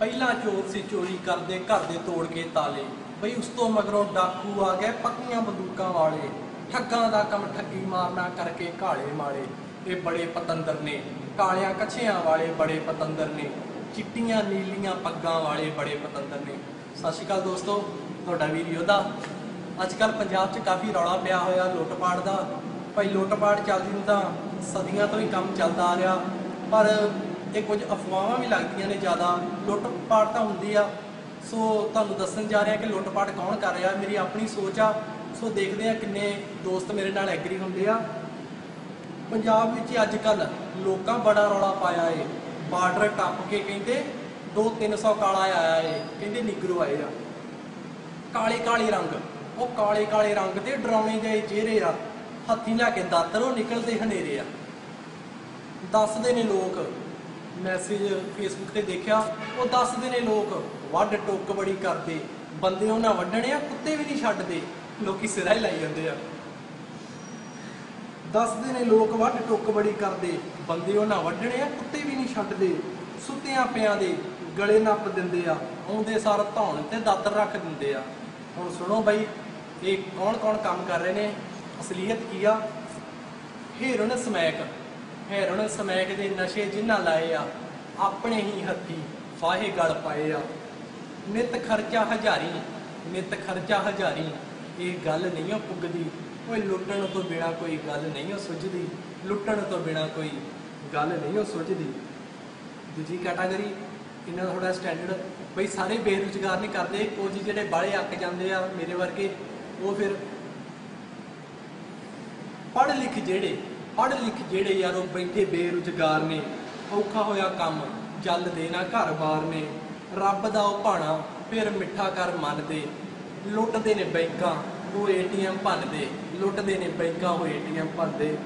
ਪਹਿਲਾਂ ਚੋਰ ਸੀ, ਚੋਰੀ ਕਰਦੇ, ਘਰ ਦੇ ਤੋੜ ਕੇ ਤਾਲੇ। ਬਈ ਉਸ ਤੋਂ ਮਗਰੋਂ ਡਾਕੂ ਆ ਗਏ, ਪੱਕੀਆਂ ਬੰਦੂਕਾਂ ਵਾਲੇ। ਠੱਗਾਂ ਦਾ ਕੰਮ ਠੱਗੀ ਮਾਰਨਾ ਕਰਕੇ ਕਾਲੇ ਮਾਲੇ ਇਹ ਬੜੇ ਪਤੰਦਰ ਨੇ। ਕਾਲਿਆਂ ਕੱਛਿਆਂ ਵਾਲੇ ਬੜੇ ਪਤੰਦਰ ਨੇ। ਚਿੱਟੀਆਂ ਨੀਲੀਆਂ ਪੱਗਾਂ ਵਾਲੇ ਬੜੇ ਪਤੰਦਰ ਨੇ। ਸਤਿ ਸ਼੍ਰੀ ਅਕਾਲ ਦੋਸਤੋ, ਤੁਹਾਡਾ ਵੀਰ ਯੋਧਾ। ਅੱਜ ਕੱਲ ਪੰਜਾਬ 'ਚ ਕਾਫੀ ਰੌਲਾ ਪਿਆ ਹੋਇਆ ਲੁੱਟਪਾਟ ਦਾ। ਭਾਈ ਲੁੱਟਪਾਟ ਚੱਲਦੀ ਨੂੰ ਤਾਂ ਸਦੀਆਂ ਤੋਂ ਹੀ ਕੰਮ ਚੱਲਦਾ ਆ ਰਿਹਾ। ਪਰ ਤੇ ਕੁਝ ਅਫਵਾਹਾਂ ਵੀ ਲੱਗਦੀਆਂ ਨੇ ਜ਼ਿਆਦਾ। ਲੁੱਟਪਾਟ ਤਾਂ ਹੁੰਦੀ ਆ। ਸੋ ਤੁਹਾਨੂੰ ਦੱਸਣ ਜਾ ਰਿਹਾ ਕਿ ਲੁੱਟਪਾਟ ਕੌਣ ਕਰ ਰਿਹਾ? ਮੇਰੀ ਆਪਣੀ ਸੋਚ ਆ। ਸੋ ਦੇਖਦੇ ਆ ਕਿੰਨੇ ਦੋਸਤ ਮੇਰੇ ਨਾਲ ਐਗਰੀ ਹੁੰਦੇ ਆ। ਪੰਜਾਬ ਵਿੱਚ ਅੱਜ ਕੱਲ ਲੋਕਾਂ ਬੜਾ ਰੌਲਾ ਪਾਇਆ ਏ। ਬਾਰਡਰ ਟੱਪ ਕੇ ਕਹਿੰਦੇ 2-300 ਕਾਲਾ ਆਇਆ ਏ। ਕਹਿੰਦੇ ਨਿਗਰੋ ਆਏ ਆ। ਕਾਲੇ ਕਾਲੇ ਰੰਗ। ਉਹ ਕਾਲੇ ਕਾਲੇ ਰੰਗ ਦੇ ਡਰਾਉਣੇ ਜਿਹੇ ਚਿਹਰੇ ਆ। ਹੱਥੀਂ ਲਿਆ ਕੇ ਦਾਤਰ ਉਹ ਨਿਕਲਦੇ ਹਨੇਰੇ ਆ। ਦੱਸਦੇ ਨੇ ਲੋਕ ਮੈਸੇਜ ਫੇਸਬੁੱਕ ਤੇ ਦੇਖਿਆ, ਉਹ ਦੱਸਦੇ ਨੇ ਲੋਕ ਵੱਢ ਟੁੱਕ ਬੜੀ ਕਰਦੇ। ਬੰਦੇ ਉਹਨਾਂ ਵੱਢਣੇ ਆ, ਕੁੱਤੇ ਵੀ ਨਹੀਂ ਛੱਡਦੇ, ਲੋਕੀ ਸਿਰਾ ਹੀ ਲਾਈ ਜਾਂਦੇ ਆ। ਦੱਸਦੇ ਨੇ ਲੋਕ ਵੱਢ ਟੁੱਕ ਬੜੀ ਕਰਦੇ, ਬੰਦੇ ਉਹਨਾਂ ਵੱਢਣੇ ਆ, ਕੁੱਤੇ ਵੀ ਨਹੀਂ ਛੱਡਦੇ। ਸੁੱਤਿਆਂ ਪਿਆਂ ਦੇ ਗਲੇ ਨੱਪ ਦਿੰਦੇ ਆ, ਆਉਂਦੇ ਸਾਰ ਧੌਣ ਤੇ ਦਾਤਰ ਰੱਖ ਦਿੰਦੇ ਆ। ਹੁਣ ਸੁਣੋ ਬਈ, ਇਹ ਕੌਣ ਕੌਣ ਕੰਮ ਕਰ ਰਹੇ ਨੇ? ਅਸਲੀਅਤ ਕੀ ਆ? Heroin smack. ਹੀਰਨ ਸਮੈਕ ਦੇ ਨਸ਼ੇ ਜਿਨ੍ਹਾਂ ਲਾਏ ਆ, ਆਪਣੇ ਹੀ ਹੱਥੀ ਫਾਹੇ ਗਲ ਪਾਏ ਆ। ਨਿਤ ਖਰਚਾ ਹਜ਼ਾਰੀ, ਨਿਤ ਖਰਚਾ ਹਜ਼ਾਰੀ, ਇਹ ਗੱਲ ਨਹੀਂ ਉਹ ਪੁੱਗਦੀ। ਓਏ ਲੁੱਟਣ ਤੋਂ ਬਿਨਾ ਕੋਈ ਗੱਲ ਨਹੀਂ ਉਹ ਸੁੱਝਦੀ। ਲੁੱਟਣ ਤੋਂ ਬਿਨਾ ਕੋਈ ਗੱਲ ਨਹੀਂ ਉਹ ਸੁੱਝਦੀ। ਦੂਜੀ ਕੈਟਾਗਰੀ ਇਹਨਾਂ ਦਾ ਥੋੜਾ ਸਟੈਂਡਰਡ ਬਈ ਸਾਰੇ ਬੇਰੁਜ਼ਗਾਰ ਨਹੀਂ ਕਰਦੇ ਕੁਝ ਜਿਹੜੇ ਬਾਲੇ ਅੱਕ ਜਾਂਦੇ ਆ ਮੇਰੇ ਵਰਗੇ, ਉਹ ਫਿਰ ਪੜ੍ਹ ਲਿਖ ਜਿਹੜੇ ਪੜ੍ਹ ਲਿਖ ਜਿਹੜੇ ਯਾਰ ਉਹ ਬੈਠੇ ਬੇਰੁਜ਼ਗਾਰ ਨੇ, ਔਖਾ ਹੋਇਆ ਕੰਮ, ਜਲ ਦੇਣਾ ਘਰ-ਬਾਰ ਨੇ। ਰੱਬ ਦਾ ਉਹ ਭਾਣਾ ਫਿਰ ਮਿੱਠਾ ਕਰ ਮੰਨਦੇ। ਲੁੱਟਦੇ ਨੇ ਬੈਂਕਾਂ, ਉਹ ਏਟੀਐਮ ਭੰਨਦੇ। ਲੁੱਟਦੇ ਨੇ ਬੈਂਕਾਂ, ਉਹ ਏਟੀਐਮ ਭੰਨਦੇ।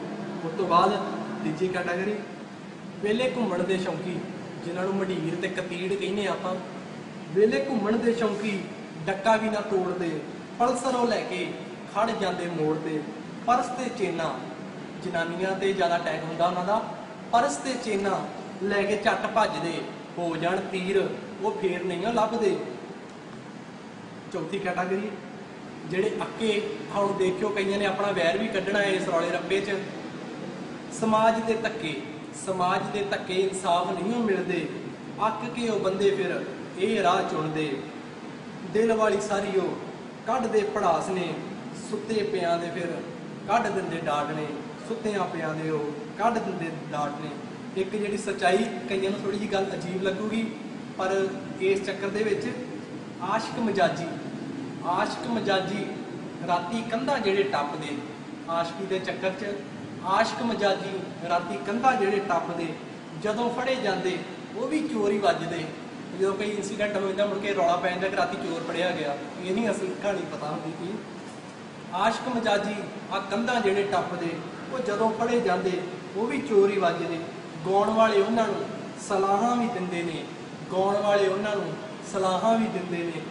ਉਸ ਤੋਂ ਬਾਅਦ ਤੀਜੀ ਕੈਟਾਗਰੀ ਵੇਲੇ ਘੁੰਮਣ ਦੇ ਸ਼ੌਂਕੀ, ਜਿਨ੍ਹਾਂ ਨੂੰ ਮਢੀਰ ਤੇ ਕਤੀੜ ਕਹਿੰਦੇ ਆਪਾਂ। ਵੇਲੇ ਘੁੰਮਣ ਦੇ ਸ਼ੌਂਕੀ, ਡੱਕਾ ਵੀ ਨਾ ਤੋੜਦੇ। ਪਲਸਰ ਉਹ ਲੈ ਕੇ ਖੜ ਜਾਂਦੇ ਮੋੜ ਤੇ। ਪਰਸ ਤੇ ਚੇਨਾ ਜਨਾਨੀਆਂ ਤੇ ਜ਼ਿਆਦਾ ਅਟੈਕ ਹੁੰਦਾ ਉਹਨਾਂ ਦਾ, ਪਰਸ ਤੇ ਚੇਨਾ ਲੈ ਕੇ ਝੱਟ ਭੱਜਦੇ, ਹੋ ਜਾਣ ਤੀਰ, ਉਹ ਫੇਰ ਨਹੀਂ ਉਹ ਲੱਭਦੇ। ਚੌਥੀ ਕੈਟਾਗਰੀ ਜਿਹੜੇ ਅੱਕੇ ਹੁਣ ਦੇਖਿਓ ਕਈਆਂ ਨੇ ਆਪਣਾ ਵੈਰ ਵੀ ਕੱਢਣਾ ਹੈ ਇਸ ਰੌਲੇ ਰੱਪੇ 'ਚ। ਸਮਾਜ ਦੇ ਧੱਕੇ, ਸਮਾਜ ਦੇ ਧੱਕੇ ਇਨਸਾਫ ਨਹੀਂ ਮਿਲਦੇ। ਅੱਕ ਕੇ ਉਹ ਬੰਦੇ ਫਿਰ ਇਹ ਰਾਹ ਚੁਣਦੇ। ਦਿਲ ਵਾਲੀ ਸਾਰੀ ਉਹ ਕੱਢਦੇ ਪੜਾਸ ਨੇ, ਸੁੱਤੇ ਪਿਆਂ ਦੇ ਫਿਰ ਕੱਢ ਦਿੰਦੇ ਡਾਟ ਨੇ। ਸੁੱਤਿਆਂ ਪਿਆਂ ਦੇ ਉਹ ਕੱਢ ਦਿੰਦੇ ਡਾਟ ਨੇ। ਇੱਕ ਜਿਹੜੀ ਸਚਾਈ ਕਈਆਂ ਨੂੰ ਥੋੜੀ ਜੀ ਗੱਲ ਅਜੀਬ ਲੱਗੂਗੀ, ਪਰ ਇਸ ਚੱਕਰ ਦੇ ਵਿੱਚ ਆਸ਼ਕ ਮਜਾਜੀ ਆਸ਼ਕ ਮਜਾਜੀ ਰਾਤੀ ਕੰਧਾ ਜਿਹੜੇ ਟੱਪਦੇ, ਆਸ਼ਕੀ ਦੇ ਚੱਕਰ 'ਚ ਆਸ਼ਕ ਮਜਾਜੀ ਰਾਤੀ ਕੰਧਾ ਜਿਹੜੇ ਟੱਪਦੇ, ਜਦੋਂ ਫੜੇ ਜਾਂਦੇ, ਉਹ ਵੀ ਚੋਰੀ ਵੱਜਦੇ। ਜਦੋਂ ਕੋਈ ਇਨਸੀਡੈਂਟ ਹੋ ਜਾਂਦਾ, ਮੁੜ ਕੇ ਰੌਲਾ ਪੈ ਜਾਂਦਾ ਕਿ ਰਾਤੀ ਚੋਰ ਫੜਿਆ ਗਿਆ। ਇਹ ਨਹੀਂ ਅਸਲ ਕਹਾਣੀ ਪਤਾ ਹੁੰਦੀ ਕੀ ਆਸ਼ਕ ਮਜਾਜੀ ਆ ਕੰਧਾਂ ਜਿਹੜੇ ਟੱਪਦੇ ਉਹ ਜਦੋਂ ਫੜੇ ਜਾਂਦੇ, ਉਹ ਵੀ ਚੋਰੀ ਵੱਜਦੇ ਗਾਉਣ ਵਾਲੇ ਉਹਨਾਂ ਨੂੰ ਸਲਾਹਾਂ ਵੀ ਦਿੰਦੇ ਨੇ। ਗਾਉਣ ਵਾਲੇ ਉਹਨਾਂ ਨੂੰ ਸਲਾਹਾਂ ਵੀ ਦਿੰਦੇ ਨੇ।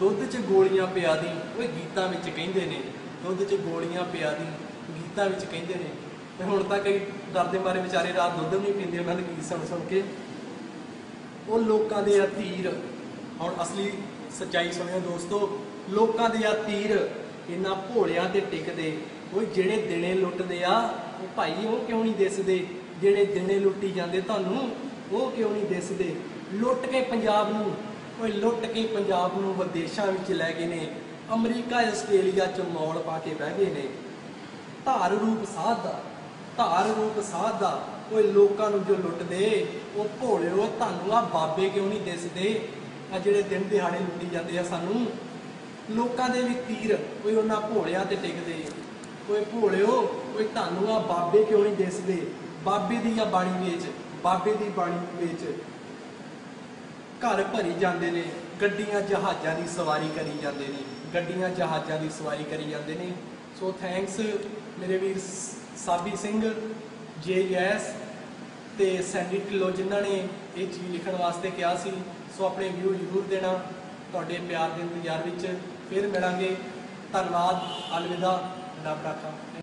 ਦੁੱਧ 'ਚ ਗੋਲੀਆਂ ਪਿਆ ਦੀ, ਉਹ ਗੀਤਾਂ ਵਿੱਚ ਕਹਿੰਦੇ ਨੇ। ਦੁੱਧ 'ਚ ਗੋਲੀਆਂ ਪਿਆ ਦੀ, ਗੀਤਾਂ ਵਿੱਚ ਕਹਿੰਦੇ ਨੇ। ਤੇ ਹੁਣ ਤਾਂ ਕਈ ਡਰਦੇ ਮਾਰੇ ਵਿਚਾਰੇ ਰਾਤ ਦੁੱਧ ਵੀ ਨਹੀਂ ਪੀਂਦੇ, ਉਹਨਾਂ ਦੇ ਗੀਤ ਸੁਣ ਸੁਣ ਕੇ। ਉਹ ਲੋਕਾਂ ਦੇ ਆ ਤੀਰ। ਹੁਣ ਅਸਲੀ ਸੱਚਾਈ ਸੁਣਿਓ ਦੋਸਤੋ, ਲੋਕਾਂ ਦੇ ਆ ਤੀਰ। ਇਹਨਾਂ ਭੋਲਿਆਂ ਤੇ ਟਿਕਦੇ। ਉਹ ਜਿਹੜੇ ਦਿਨੇ ਲੁੱਟਦੇ ਆ, ਉਹ ਭਾਈ ਉਹ ਕਿਉਂ ਨਹੀਂ ਦਿਸਦੇ? ਜਿਹੜੇ ਦਿਨੇ ਲੁੱਟੀ ਜਾਂਦੇ ਤੁਹਾਨੂੰ, ਉਹ ਕਿਉਂ ਨਹੀਂ ਦਿਸਦੇ? ਲੁੱਟ ਕੇ ਪੰਜਾਬ ਨੂੰ, ਓਏ ਲੁੱਟ ਕੇ ਪੰਜਾਬ ਨੂੰ ਵਿਦੇਸ਼ਾਂ ਵਿੱਚ ਲੈ ਗਏ ਨੇ। ਅਮਰੀਕਾ, ਆਸਟ੍ਰੇਲੀਆ ਚ ਮੌਲ ਪਾ ਕੇ ਬਹਿ ਗਏ ਨੇ। ਧਾਰ ਰੂਪ ਸਾਧ ਦਾ ਧਾਰ ਰੂਪ ਸਾਧ ਦਾ ਓਏ ਲੋਕਾਂ ਨੂੰ ਜੋ ਲੁੱਟਦੇ, ਉਹ ਭੋਲਿਓ, ਤੁਹਾਨੂੰ ਆ ਬਾਬੇ ਕਿਉਂ ਨਹੀਂ ਦਿਸਦੇ? ਆ ਜਿਹੜੇ ਦਿਨ ਦਿਹਾੜੇ ਲੁੱਟੀ ਜਾਂਦੇ ਆ ਸਾਨੂੰ ਲੋਕਾਂ ਦੇ ਵੀ ਤੀਰ, ਕੋਈ ਉਹਨਾਂ ਭੋਲਿਆਂ ਤੇ ਟਿਕਦੇ। ਓਏ ਭੋਲਿਓ ਕੋਈ ਤੁਹਾਨੂੰ ਆ ਬਾਬੇ ਕਿਉਂ ਨਹੀਂ ਦਿਸਦੇ? ਬਾਬੇ ਦੀ ਆ ਬਾਣੀ ਵਿੱਚ, ਬਾਬੇ ਦੀ ਬਾਣੀ ਵਿੱਚ ਘਰ ਭਰੀ ਜਾਂਦੇ ਨੇ, ਗੱਡੀਆਂ ਜਹਾਜ਼ਾਂ ਦੀ ਸਵਾਰੀ ਕਰੀ ਜਾਂਦੇ ਨੇ, ਗੱਡੀਆਂ ਜਹਾਜ਼ਾਂ ਦੀ ਸਵਾਰੀ ਕਰੀ ਜਾਂਦੇ ਨੇ। ਸੋ ਥੈਂਕਸ ਮੇਰੇ ਵੀਰ ਸਾਬੀ ਸਿੰਘ ਜੇ ਜੈਸ ਤੇ ਸੈਂਡੀ ਢਿੱਲੋਂ ਜਿਨ੍ਹਾਂ ਨੇ ਇਹ ਚੀਜ਼ ਲਿਖਣ ਵਾਸਤੇ ਕਿਹਾ ਸੀ। ਸੋ ਆਪਣੇ ਵਿਊ ਜ਼ਰੂਰ ਦੇਣਾ, ਤੁਹਾਡੇ ਪਿਆਰ ਦੇ ਇੰਤਜ਼ਾਰ ਵਿੱਚ। ਫਿਰ ਮਿਲਾਂਗੇ। ਧੰਨਵਾਦ। ਅਲਵਿਦਾ। ਰੱਬ ਰਾਖਾ।